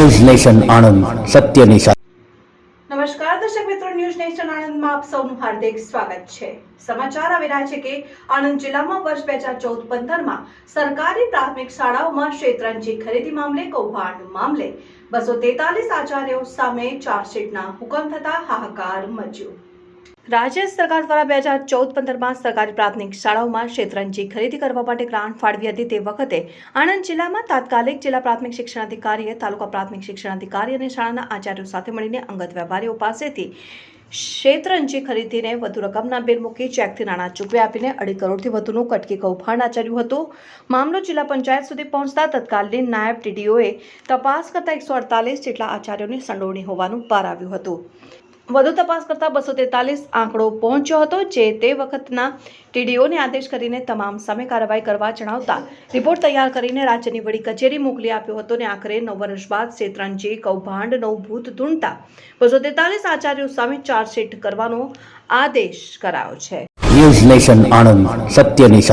News nation Anand સત્યની સાથે નમસ્કાર, દર્શક મિત્રો, ન્યૂઝ નેશન આણંદમાં આપ સૌનું હાર્દિક સ્વાગત છે. સમાચાર આવી રહ્યા છે કે આણંદ જિલ્લામાં વર્ષ બે હજાર ચૌદ પંદરમાં સરકારી પ્રાથમિક શાળાઓમાં શેતરંજી ખરીદી મામલે, કૌભાંડ મામલે બસો તેતાલીસ આચાર્યો સામે ચાર્જશીટના હુકમ થતા હાહાકાર મચ્યો. રાજ્ય સરકાર દ્વારા બે હજાર ચૌદ પંદરમાં સરકારી પ્રાથમિક શાળાઓમાં શેતરંજી ખરીદી કરવા માટે ગ્રાન્ટ ફાળવી હતી. તે વખતે આણંદ જિલ્લામાં તાત્કાલિક જિલ્લા પ્રાથમિક શિક્ષણાધિકારીએ, તાલુકા પ્રાથમિક શિક્ષણાધિકારી અને શાળાના આચાર્યો સાથે મળીને અંગત વેપારીઓ પાસેથી શેતરંજી ખરીદીને વધુ રકમના બિલ મૂકી ચેકથી નાણાં ચૂકવી આપીને અઢી કરોડથી વધુનું કટકી કૌભાંડ આચર્યું હતું. મામલો જિલ્લા પંચાયત સુધી પહોંચતા તત્કાલીન નાયબ ટીડીઓએ તપાસ કરતા એકસો અડતાલીસ જેટલા આચાર્યોની સંડોવણી હોવાનું બહાર આવ્યું હતું. વધુ તપાસ કરતા બસો તેતાલીસ આંકડો પહોંચ્યો હતો, જે તે વખતના ટીડીઓને આદેશ કરીને તમામ સામે કાર્યવાહી કરવા જણાવતા રિપોર્ટ તૈયાર કરીને રાજ્યની વડી કચેરી મોકલી આપ્યો હતો અને આખરે નવ વર્ષ બાદ શેતરંજી કૌભાંડનો ભૂત ધૂંઢતા બસો તેતાલીસ આચાર્યો સામે ચાર્જશીટ કરવાનો આદેશ કરાયો છે.